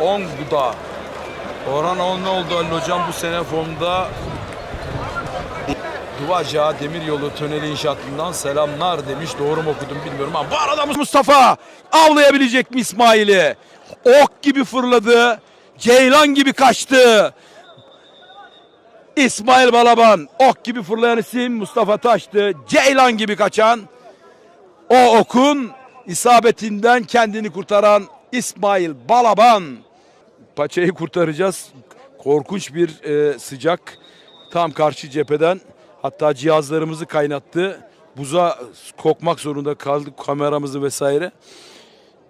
Ongu'da. Orhan on ne oldu Ali Hocam bu sene formda Duvaca Demiryolu Tüneli İnşaatı'ndan selamlar demiş. Doğru mu okudum bilmiyorum ama bu arada Mustafa avlayabilecek mi İsmail'i? Ok gibi fırladı. Ceylan gibi kaçtı. İsmail Balaban ok gibi fırlayan isim Mustafa Taş'tı. Ceylan gibi kaçan o okun isabetinden kendini kurtaran İsmail Balaban. Paçayı kurtaracağız. Korkunç bir e, sıcak tam karşı cepheden hatta cihazlarımızı kaynattı. Buza kokmak zorunda kaldık kameramızı vesaire.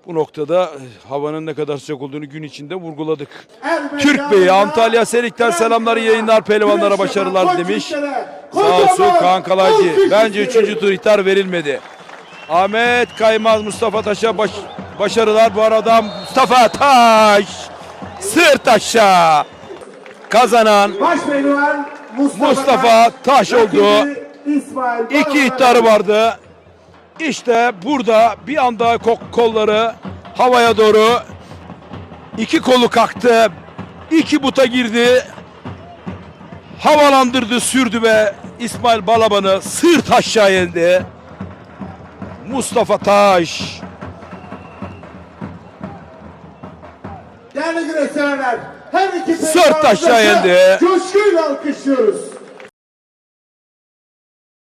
Bu noktada e, havanın ne kadar sıcak olduğunu gün içinde vurguladık. Türk Bey Antalya Serik'ten selamlar yayınlar pehlivanlara başarılar demiş. Sağ olsun Kaan Kalaycı. Bence üçüncü tur ihtar verilmedi. Ahmet Kaymaz Mustafa Taş'a baş- başarılar bu arada Mustafa Taş sırt aşağı kazanan Baş Mustafa, Mustafa Taş oldu. İsmail iki ihtarı vardı. İşte burada bir anda ko- kolları havaya doğru iki kolu kalktı. iki buta girdi. Havalandırdı, sürdü ve İsmail Balaban'ı sırt aşağı indi. Mustafa Taş Değerli güreşçiler, her iki Sırt aşağı indi. Coşkuyla alkışlıyoruz.